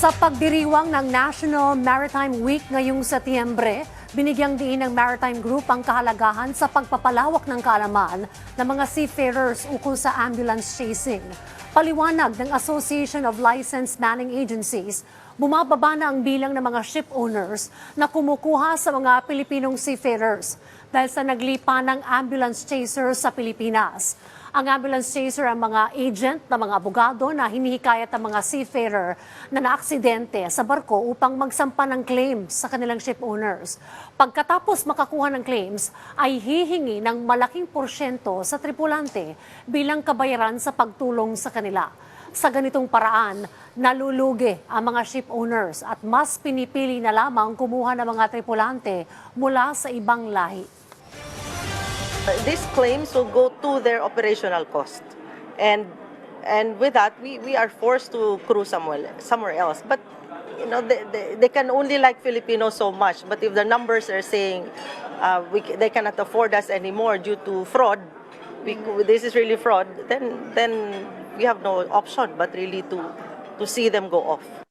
Sa pagdiriwang ng National Maritime Week ngayong Setyembre, binigyang diin ng Maritime Group ang kahalagahan sa pagpapalawak ng kaalaman ng mga seafarers ukol sa ambulance chasing. Paliwanag ng Association of Licensed Manning Agencies, bumababa na ang bilang ng mga ship owners na kumukuha sa mga Pilipinong seafarers dahil sa naglipa ng ambulance chasers sa Pilipinas. Ang ambulance chaser ang mga agent na mga abogado na hinihikayat ang mga seafarer na naaksidente sa barko upang magsampa ng claims sa kanilang ship owners. Pagkatapos makakuha ng claims, ay hihingi ng malaking porsyento sa tripulante bilang kabayaran sa pagtulong sa kanila. Sa ganitong paraan, nalulugi ang mga ship owners at mas pinipili na lamang kumuha ng mga tripulante mula sa ibang lahi. These claims will go to their operational cost. And and with that, we, we are forced to cruise somewhere, somewhere else. But you know, they, they, they can only like Filipinos so much. But if the numbers are saying uh, we, they cannot afford us anymore due to fraud, we, this is really fraud, then then we have no option but really to to see them go off.